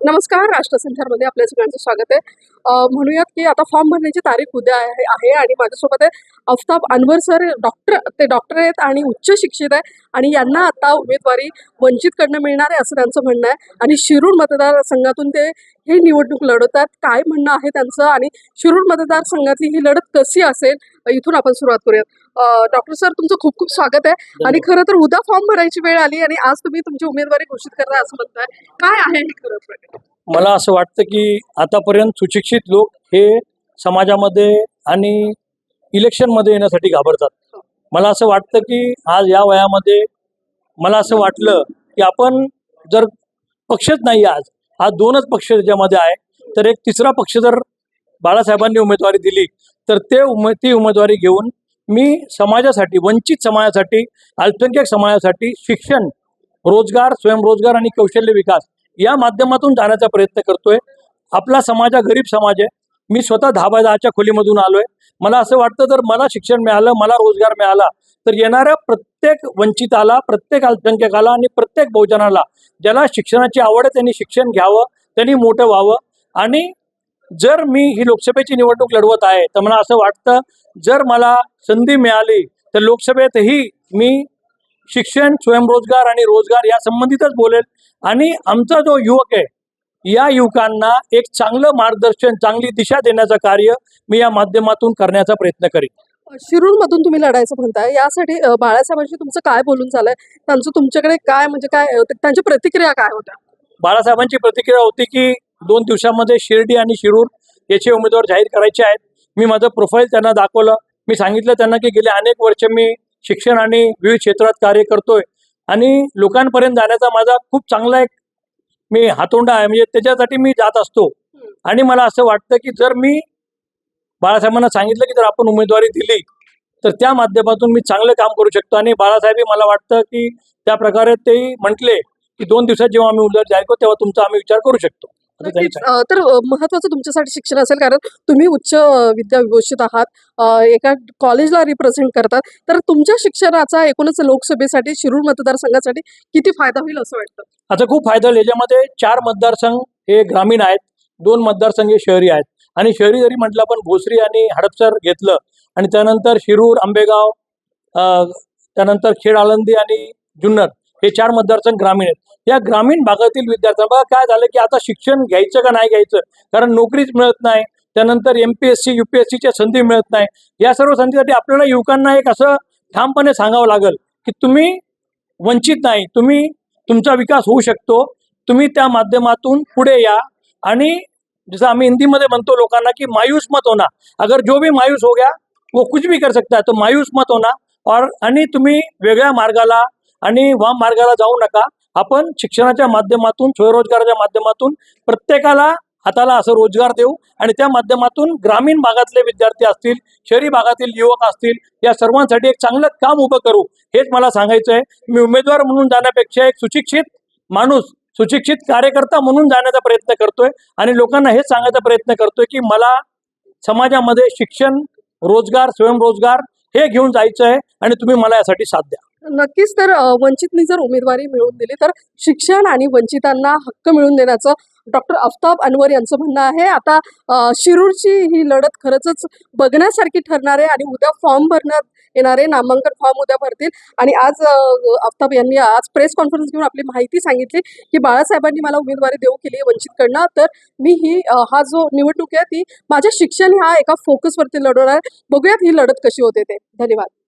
नमस्कार राष्ट्रसंचारमध्ये आपल्या सगळ्यांचं स्वागत आहे. म्हणूयात की आता फॉर्म भरण्याची तारीख उद्या आहे आहे आणि माझ्यासोबत आहे अफताब अनवर सर डॉक्टर ते डॉक्टर आहेत आणि उच्च शिक्षित आहे आणि यांना आता उमेदवारी वंचितकडनं मिळणार आहे असं त्यांचं म्हणणं आहे. आणि शिरूर मतदारसंघातून ते हे निवडणूक लढवतात. काय म्हणणं आहे त्यांचं? आणि शिरूर मतदारसंघातली ही लढत कशी असेल? इथून आपण सुरुवात करूयात. डॉक्टर सर तुमचं खूप खूप स्वागत आहे. आणि खरं तर उद्या फॉर्म भरायची वेळ आली आणि आज तुम्ही तुमची उमेदवारी घोषित करताय असं म्हणताय. काय आहे हे खरं? मला असं वाटतं की आतापर्यंत सुशिक्षित लोक हे समाजामध्ये आणि इलेक्शनमध्ये येण्यासाठी घाबरतात. मला असं वाटतं की आज या वयामध्ये मला असं वाटलं की आपण जर पक्षच नाही आज आज दोनच पक्ष त्याच्यामध्ये आहे तर एक तिसरा पक्ष जर बाळासाहेबांनी उमेदवारी दिली तर ते उमे ती उमेदवारी घेऊन मी समाजासाठी वंचित समाजासाठी अल्पसंख्याक समाजासाठी शिक्षण रोजगार स्वयंरोजगार आणि कौशल्य विकास या माध्यमातून जाण्याचा प्रयत्न करतोय. आपला समाज हा गरीब समाज आहे. मी स्वतः दहा बाय दहाच्या खोलीमधून आलोय. मला असं वाटतं जर मला शिक्षण मिळालं मला रोजगार मिळाला तर येणाऱ्या प्रत्येक वंचिताला प्रत्येक अल्पसंख्याकाला आणि प्रत्येक बहुजनाला ज्याला शिक्षणाची आवड आहे त्यांनी शिक्षण घ्यावं त्यांनी मोठं व्हावं आणि जर मी ही लोकसभेची निवडणूक लढवत आहे तर मला असं वाटतं जर मला संधी मिळाली तर लोकसभेतही मी शिक्षण स्वयंरोजगार आणि रोजगार या संबंधितच बोलेल. आणि आमचा जो युवक आहे या युवकांना एक चांगलं मार्गदर्शन चांगली दिशा देण्याचं कार्य मी या माध्यमातून करण्याचा प्रयत्न करेन. शिरूरमधून तुम्ही लढायचं म्हणताय यासाठी बाळासाहेबांशी तुमचं काय बोलून झालंय? त्यांचं तुमच्याकडे काय म्हणजे काय त्यांची प्रतिक्रिया काय होत्या? बाळासाहेबांची प्रतिक्रिया होती की दोन दिवसामध्ये शिर्डी आणि शिरूर याचे उमेदवार जाहीर करायचे आहेत. मी माझं प्रोफाईल त्यांना दाखवलं. मी सांगितलं त्यांना की गेले अनेक वर्ष मी शिक्षण आणि विविध क्षेत्रात कार्य करतोय. आणि लोकांपर्यंत जाण्याचा माझा खूप चांगला एक मी हातोंडा आहे. म्हणजे त्याच्यासाठी मी जात असतो. आणि मला असं वाटतं की जर मी बाळासाहेबांना सांगितलं की जर आपण उमेदवारी दिली तर त्या माध्यमातून मी चांगलं काम करू शकतो. आणि बाळासाहेबही मला वाटतं की त्या प्रकारे तेही म्हटले की दोन दिवसात जेव्हा आम्ही उमेदवारी जाहीर करू तेव्हा तुमचा आम्ही विचार करू शकतो. अ, तर महत्वाचं तुमच्यासाठी शिक्षण असेल कारण तुम्ही उच्च अ, विद्या विभूषित आहात. एका कॉलेजला रिप्रेझेंट करतात. तर तुमच्या शिक्षणाचा एकूणच लोकसभेसाठी शिरूर मतदारसंघासाठी किती फायदा होईल असं वाटतं? आता खूप फायदा होईल. याच्यामध्ये चार मतदारसंघ हे ग्रामीण आहेत दोन मतदारसंघ हे शहरी आहेत. आणि शहरी जरी म्हटलं आपण भोसरी आणि हडपसर घेतलं आणि त्यानंतर शिरूर आंबेगाव त्यानंतर खेड आळंदी आणि जुन्नर. हे चार मतदारसंघ ग्रामीण आहेत. या ग्रामीण भागातील विद्यार्थ्यांना काय झालं की आता शिक्षण घ्यायचं का नाही घ्यायचं? कारण नोकरीच मिळत नाही. त्यानंतर M P S C U P S सीच्या संधी मिळत नाही. या सर्व संधीसाठी आपल्याला युवकांना एक असं ठामपणे सांगावं लागेल की तुम्ही वंचित नाही. तुम्ही तुमचा विकास होऊ शकतो. तुम्ही त्या माध्यमातून पुढे या. आणि जसं आम्ही हिंदीमध्ये म्हणतो लोकांना की मायूस मत होना. अगर जो भी मायूस हो गया वो कुछ भी कर सकता है. तो मायूस मत होना. और आणि तुम्ही वेगळ्या मार्गाला आणि वाम मार्गाला जाऊ नका. आपण शिक्षणाच्या माध्यमातून स्वयंरोजगाराच्या माध्यमातून प्रत्येकाला हाताला असं रोजगार देऊ आणि त्या माध्यमातून ग्रामीण भागातले विद्यार्थी असतील शहरी भागातील युवक असतील या सर्वांसाठी एक चांगलं काम उभं करू. हेच मला सांगायचं आहे मी उमेदवार म्हणून जाण्यापेक्षा एक सुशिक्षित माणूस सुशिक्षित कार्यकर्ता म्हणून जाण्याचा प्रयत्न करतोय आणि लोकांना हेच सांगायचा प्रयत्न करतोय की मला समाजामध्ये शिक्षण रोजगार स्वयंरोजगार हे घेऊन जायचं आहे आणि तुम्ही मला यासाठी साथ द्या. नक्कीच तर वंचितनी जर उमेदवारी मिळवून दिली तर शिक्षण आणि वंचितांना हक्क मिळवून देण्याचं डॉक्टर अफ्ताब अनवर यांचं म्हणणं आहे. आता शिरूरची ही लढत खरंच बघण्यासारखी ठरणार आहे आणि उद्या फॉर्म भरण्यात येणारे नामांकन फॉर्म उद्या भरतील. आणि आज अफताब यांनी आज प्रेस कॉन्फरन्स घेऊन आपली माहिती सांगितली की बाळासाहेबांनी मला उमेदवारी देऊ केली आहे वंचितकडनं. तर मी ही हा जो निवडणूक आहे ती माझ्या शिक्षण ह्या एका फोकसवरती लढवणार आहे. बघूयात ही लढत कशी होते ते. धन्यवाद.